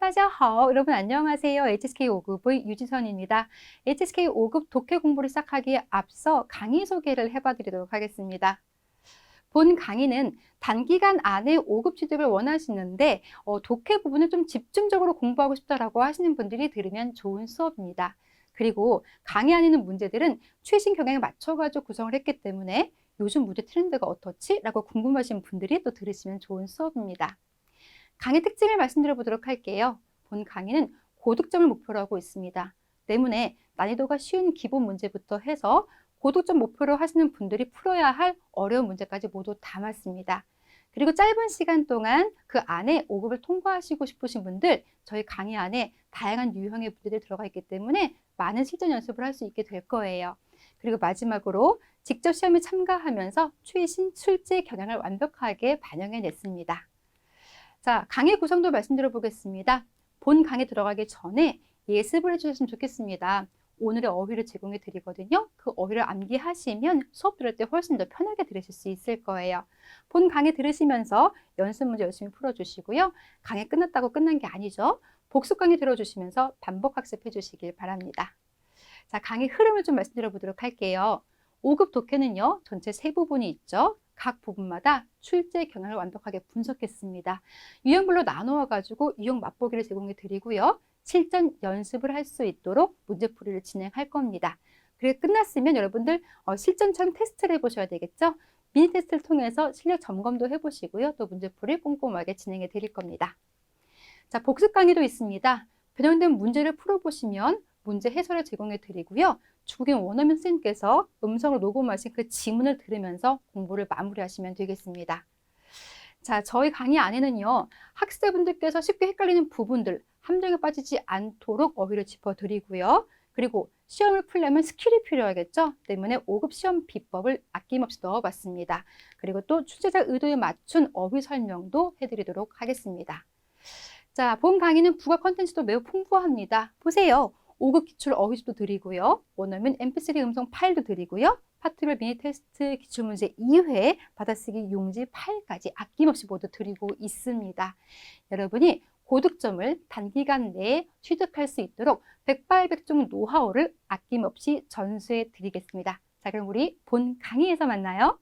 따자하오 여러분 안녕하세요. HSK 5급의 유지선입니다. HSK 5급 독해 공부를 시작하기에 앞서 강의 소개를 해봐드리도록 하겠습니다. 본 강의는 단기간 안에 5급 취득을 원하시는데 어, 독해 부분을 좀 집중적으로 공부하고 싶다라고 하시는 분들이 들으면 좋은 수업입니다. 그리고 강의 안에 있는 문제들은 최신 경향에 맞춰가지고 구성을 했기 때문에 요즘 문제 트렌드가 어떻지? 라고 궁금하신 분들이 또 들으시면 좋은 수업입니다. 강의 특징을 말씀드려 보도록 할게요. 본 강의는 고득점을 목표로 하고 있습니다. 때문에 난이도가 쉬운 기본 문제부터 해서 고득점 목표로 하시는 분들이 풀어야 할 어려운 문제까지 모두 담았습니다. 그리고 짧은 시간 동안 그 안에 5급을 통과하시고 싶으신 분들 저희 강의 안에 다양한 유형의 문제들이 들어가 있기 때문에 많은 실전 연습을 할 수 있게 될 거예요. 그리고 마지막으로 직접 시험에 참가하면서 최신 출제 경향을 완벽하게 반영해 냈습니다. 자, 강의 구성도 말씀드려 보겠습니다. 본 강의 들어가기 전에 예습을 해주셨으면 좋겠습니다. 오늘의 어휘를 제공해 드리거든요. 그 어휘를 암기하시면 수업 들을 때 훨씬 더 편하게 들으실 수 있을 거예요. 본 강의 들으시면서 연습 문제 열심히 풀어주시고요. 강의 끝났다고 끝난 게 아니죠. 복습 강의 들어주시면서 반복 학습해 주시길 바랍니다. 자, 강의 흐름을 좀 말씀드려 보도록 할게요. 5급 독해는요, 전체 세 부분이 있죠. 각 부분마다 출제 경향을 완벽하게 분석했습니다. 유형별로 나누어 가지고 유형 맛보기를 제공해 드리고요. 실전 연습을 할 수 있도록 문제풀이를 진행할 겁니다. 그리고 끝났으면 여러분들 어, 실전처럼 테스트를 해보셔야 되겠죠. 미니 테스트를 통해서 실력 점검도 해보시고요. 또 문제풀이 꼼꼼하게 진행해 드릴 겁니다. 자, 복습 강의도 있습니다. 변형된 문제를 풀어보시면 문제 해설을 제공해 드리고요. 주국인 원어민 선생님께서 음성을 녹음하신 그 지문을 들으면서 공부를 마무리하시면 되겠습니다. 자, 저희 강의 안에는요, 학생분들께서 쉽게 헷갈리는 부분들, 함정에 빠지지 않도록 어휘를 짚어드리고요. 그리고 시험을 풀려면 스킬이 필요하겠죠. 때문에 5급 시험 비법을 아낌없이 넣어봤습니다. 그리고 또 출제자 의도에 맞춘 어휘 설명도 해드리도록 하겠습니다. 자, 본 강의는 부가 컨텐츠도 매우 풍부합니다. 보세요. 5급 기출 어휘집도 드리고요. 원어민 mp3 음성 파일도 드리고요. 파트별 미니 테스트 기출문제 2회 받아쓰기 용지 파일까지 아낌없이 모두 드리고 있습니다. 여러분이 고득점을 단기간 내에 취득할 수 있도록 백발백중 노하우를 아낌없이 전수해 드리겠습니다. 자, 그럼 우리 본 강의에서 만나요.